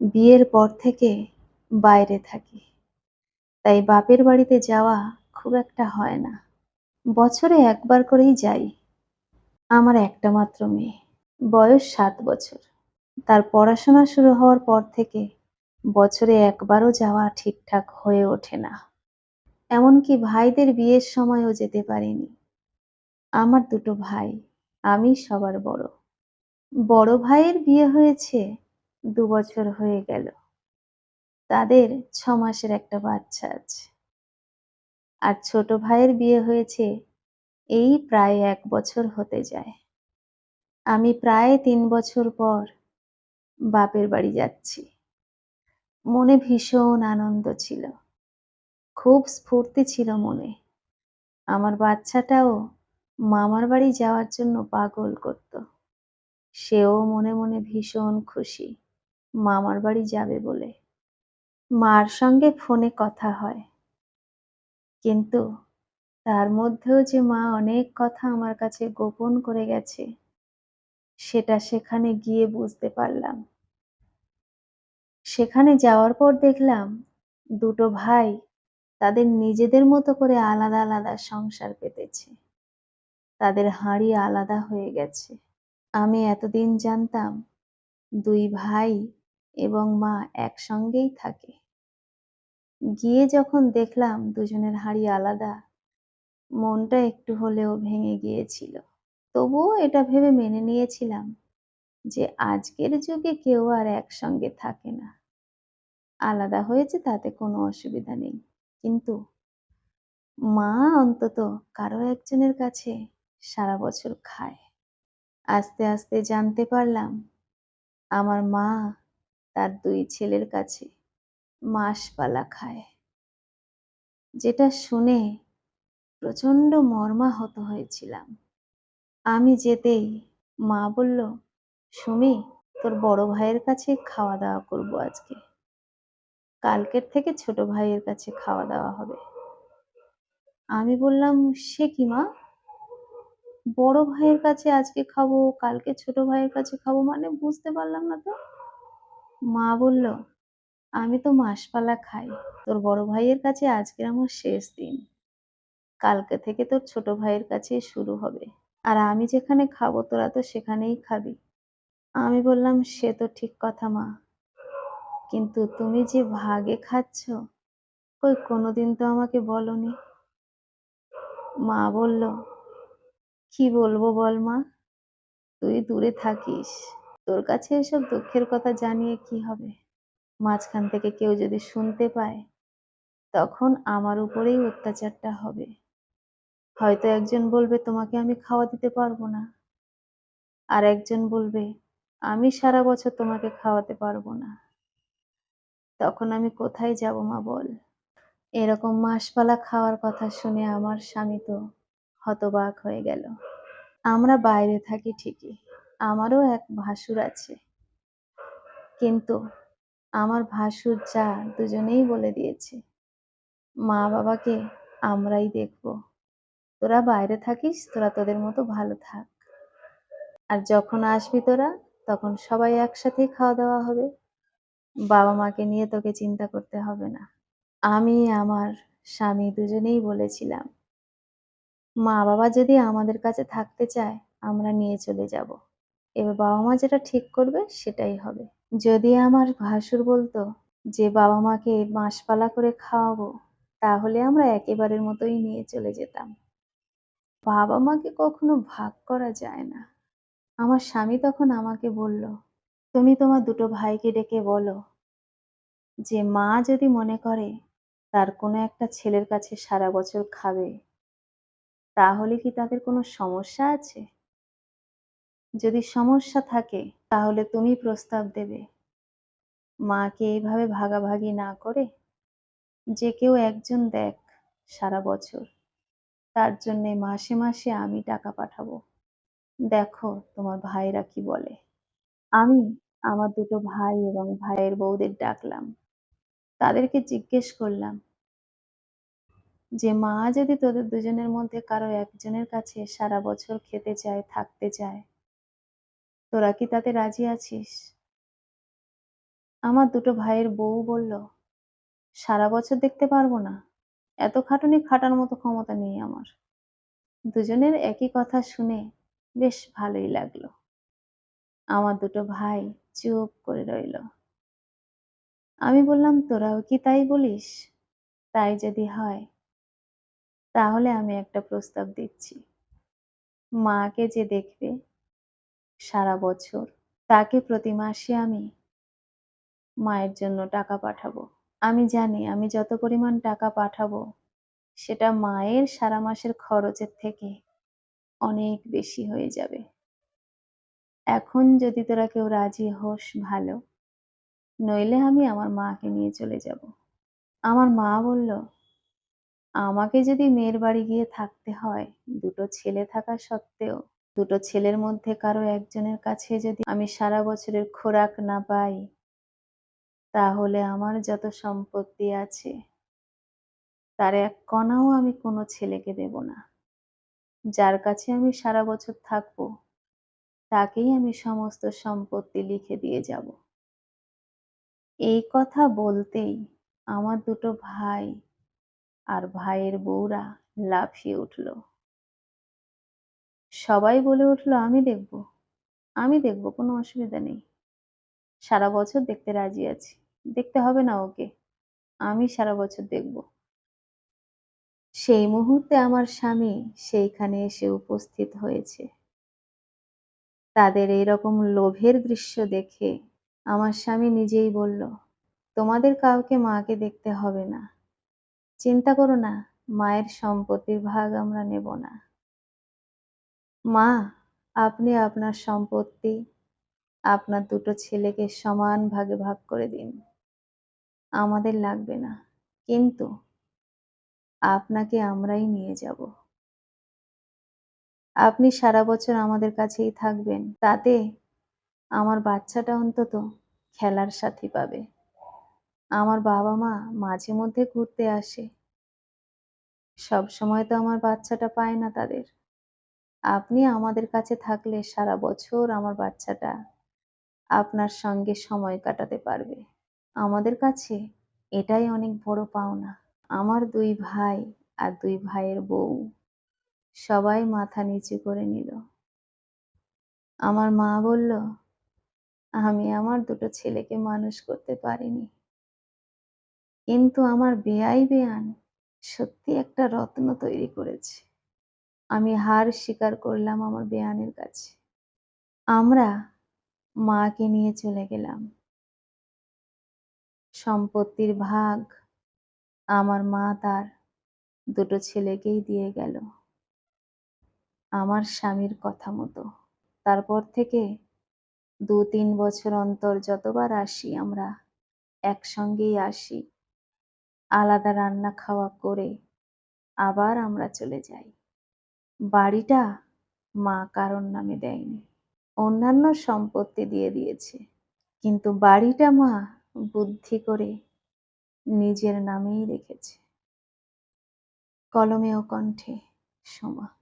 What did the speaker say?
বিয়ের পর থেকে বাইরে থাকি। তাই বাপের বাড়িতে যাওয়া খুব একটা হয় না। বছরে একবার করেই যাই। আমার একটা মাত্র মেয়ে। বয়স সাত বছর। তার পড়াশোনা শুরু হওয়ার পর থেকে বছরে একবারও যাওয়া ঠিকঠাক হয়ে ওঠে না। এমনকি ভাইদের বিয়ের সময়ও যেতে পারিনি। আমার দুটো ভাই, আমি সবার বড়। বড় ভাইয়ের বিয়ে হয়েছে দু বছর হয়ে গেল। তাদের ছ মাসের একটা বাচ্চা আছে। আর ছোট ভাইয়ের বিয়ে হয়েছে, এই প্রায় এক বছর হতে যায়। আমি প্রায় তিন বছর পর বাপের বাড়ি যাচ্ছি। মনে ভীষণ আনন্দ ছিল। খুব স্ফূর্তি ছিল মনে। আমার বাচ্চাটাও মামার বাড়ি যাওয়ার জন্য পাগল করত। সেও মনে মনে ভীষণ খুশি মামার বাড়ি যাবে বলে। মার সঙ্গে ফোনে কথা হয়। কিন্তু তার মধ্যেও যে মা অনেক কথা আমার কাছে গোপন করে গেছে, সেটা সেখানে গিয়ে বুঝতে পারলাম। সেখানে যাওয়ার পর দেখলাম দুটো ভাই তাদের নিজেদের মতো করে আলাদা আলাদা সংসার পেতেছে। তাদের হাঁড়ি আলাদা হয়ে গেছে। আমি এতদিন জানতাম দুই ভাই এবং মা একসঙ্গেই থাকে। গিয়ে যখন দেখলাম দুজনের হাড়ি আলাদা, মনটা একটু হলেও ভেঙে গিয়েছিল। তবুও এটা ভেবে মেনে নিয়েছিলাম যে আজকের যুগে কেউ আর একসঙ্গে থাকে না। আলাদা হয়েছে তাতে কোনো অসুবিধা নেই। কিন্তু মা অন্তত কারও একজনের কাছে সারা বছর খায়। আস্তে আস্তে জানতে পারলাম আমার মা তার দুই ছেলের কাছে মাসপালা খায়। যেটা শুনে প্রচণ্ড মর্মাহত হয়েছিলাম। আমি যেতেই মা বলল, সুমি তোর বড় ভাইয়ের কাছে খাওয়া দাওয়া করব আজকে। কালকের থেকে ছোট ভাইয়ের কাছে খাওয়া দাওয়া হবে। আমি বললাম সে কি মা? বড় ভাইয়ের কাছে আজকে খাব, কালকে ছোট ভাইয়ের কাছে খাব মানে বুঝতে পারলাম না তো। মা বলল, আমি তো মাসপালা খাই, তোর বড় ভাইয়ের কাছে আজকে আমার শেষ দিন। কালকে থেকে তোর ছোট ভাইয়ের কাছে শুরু হবে। আর আমি যেখানে খাব, তোরা তো সেখানেই খাবি। আমি বললাম, সে তো ঠিক কথা মা। কিন্তু তুমি যে ভাগে খাচ্ছ, কই কোনোদিন তো আমাকে বলনি? মা বলল কি বলব বল মা? তুই দূরে থাকিস। তোর কাছে এসব দুঃখের কথা জানিয়ে কি হবে? মাঝখান থেকে কেউ যদি শুনতে পায়, তখন আমার উপরেই অত্যাচারটা হবে। হয়তো একজন বলবে, তোমাকে আমি খাওয়া দিতে পারব না। আর একজন বলবে, আমি সারা বছর তোমাকে খাওয়াতে পারব না। তখন আমি কোথায় যাব মা বল? এরকম মাসপালা খাওয়ার কথা শুনে আমার স্বামী তো হতবাক হয়ে গেল। আমরা বাইরে থাকি ঠিকই, আমারও এক ভাসুর আছে। কিন্তু আমার ভাসুর যা দুজনেই বলে দিয়েছে, মা বাবাকে আমরাই দেখব। তোরা বাইরে থাকিস, তোরা তোদের মতো ভালো থাক। আর যখন আসবি তোরা, তখন সবাই একসাথেই খাওয়া দাওয়া হবে। বাবা মাকে নিয়ে তোকে চিন্তা করতে হবে না। আমি, আমার স্বামী দুজনেই বলেছিলাম মা বাবা যদি আমাদের কাছে থাকতে চায়, আমরা নিয়ে চলে যাব। এবার বাবা মা যেটা ঠিক করবে, সেটাই হবে। যদি আমার ভাসুর বলতো যে বাবা মাকে মাসপালা করে খাওয়াবো, তাহলে আমরা একেবারের মতোই নিয়ে চলে যেতাম। বাবা মাকে কখনো ভাগ করা যায় না। আমার স্বামী তখন আমাকে বলল, তুমি তোমার দুটো ভাইকে ডেকে বলো যে, মা যদি মনে করে তার কোনো একটা ছেলের কাছে সারা বছর খাবে তাহলে কি তাদের কোনো সমস্যা আছে? যদি সমস্যা থাকে, তাহলে তুমি প্রস্তাব দেবে। মাকে এইভাবে ভাগাভাগি না করে যে কেউ একজন দেখ সারা বছর। তার জন্যে মাসে মাসে আমি টাকা পাঠাবো। দেখো তোমার ভাইরা কি বলে। আমি আমার দুটো ভাই এবং ভাইয়ের বউদের ডাকলাম। তাদেরকে জিজ্ঞেস করলাম যে মা যদি তোদের দুজনের মধ্যে কারও একজনের কাছে সারা বছর খেতে চায় থাকতে চায় তোরা কি তাতে রাজি আছিস আমার দুটো ভাইয়ের বউ বলল, সারা বছর দেখতে পারব না। এত খাটুনি খাটার মতো ক্ষমতা নেই আমার। দুজনের একই কথা শুনে বেশ ভালোই লাগল। আমার দুটো ভাই চুপ করে রইল। আমি বললাম, তোরাও কি তাই বলিস? তাই যদি হয়, তাহলে আমি একটা প্রস্তাব দিচ্ছি। মাকে যে দেখবে সারা বছর, তাকে প্রতি মাসে আমি মায়ের জন্য টাকা পাঠাবো। আমি জানি আমি যত পরিমাণ টাকা পাঠাবো, সেটা মায়ের সারা মাসের খরচের থেকে অনেক বেশি হয়ে যাবে। এখন যদি তোরা কেউ রাজি হোস ভালো, নইলে আমি আমার মাকে নিয়ে চলে যাব। আমার মা বলল, আমাকে যদি মেয়ের বাড়ি গিয়ে থাকতে হয়, দুটো ছেলে থাকা সত্ত্বেও, দুটো ছেলের মধ্যে কারও একজনের কাছে যদি আমি সারা বছরের খোরাক না পাই, তাহলে আমার যত সম্পত্তি আছে, তার এক কণাও আমি কোনো ছেলেকে দেব না। যার কাছে আমি সারা বছর থাকব, তাকেই আমি সমস্ত সম্পত্তি লিখে দিয়ে যাব। এই কথা বলতেই আমার দুটো ভাই আর ভাইয়ের বউরা লাফিয়ে উঠল। সবাই বলে উঠল, আমি দেখব, আমি দেখব, কোনো অসুবিধা নেই। সারা বছর দেখতে রাজি আছি। দেখতে হবে না ওকে, আমি সারা বছর দেখব। সেই মুহূর্তে আমার স্বামী সেইখানে এসে উপস্থিত হয়েছে। তাদের এইরকম লোভের দৃশ্য দেখে আমার স্বামী নিজেই বলল, তোমাদের কাউকে মাকে দেখতে হবে না। চিন্তা করো না, মায়ের সম্পত্তির ভাগ আমরা নেব না। মা, আপনি আপনার সম্পত্তি আপনার দুটো ছেলেকে সমান ভাগে ভাগ করে দিন। আমাদের লাগবে না, কিন্তু আপনাকে আমরাই নিয়ে যাব। আপনি সারা বছর আমাদের কাছেই থাকবেন, তাতে আমার বাচ্চাটা অন্তত খেলার সাথী পাবে। আমার বাবা মা মাঝে মধ্যে ঘুরতে আসে। সব সময় তো আমার বাচ্চাটা পায় না তাদের। আপনি আমাদের কাছে থাকলে সারা বছর আমার বাচ্চাটা আপনার সঙ্গে সময় কাটাতে পারবে। আমাদের কাছে এটাই অনেক বড় পাওনা। আমার দুই ভাই আর দুই ভাইয়ের বউ সবাই মাথা নিচু করে নিল। আমার মা বলল, আমি আমার দুটো ছেলেকে মানুষ করতে পারিনি। কিন্তু আমার বেয়াই বেয়ান সত্যি একটা রত্ন তৈরি করেছে। আমি হার স্বীকার করলাম আমার বেয়ানের কাছে। আমরা মাকে নিয়ে চলে গেলাম। সম্পত্তির ভাগ আমার মা তার দুটো ছেলেকেই দিয়ে গেল। আমার স্বামীর কথা মতো। তারপর থেকে দু তিন বছর অন্তর যতবার আসি আমরা একসঙ্গেই আসি। আলাদা রান্না খাওয়া করে আবার আমরা চলে যাই। বাড়িটা মা কারণ নামে দেয়নি। অন্যান্য সম্পত্তি দিয়ে দিয়েছে। কিন্তু বাড়িটা মা বুদ্ধি করে নিজের নামেই রেখেছে। কলমে ও কণ্ঠে, সোমা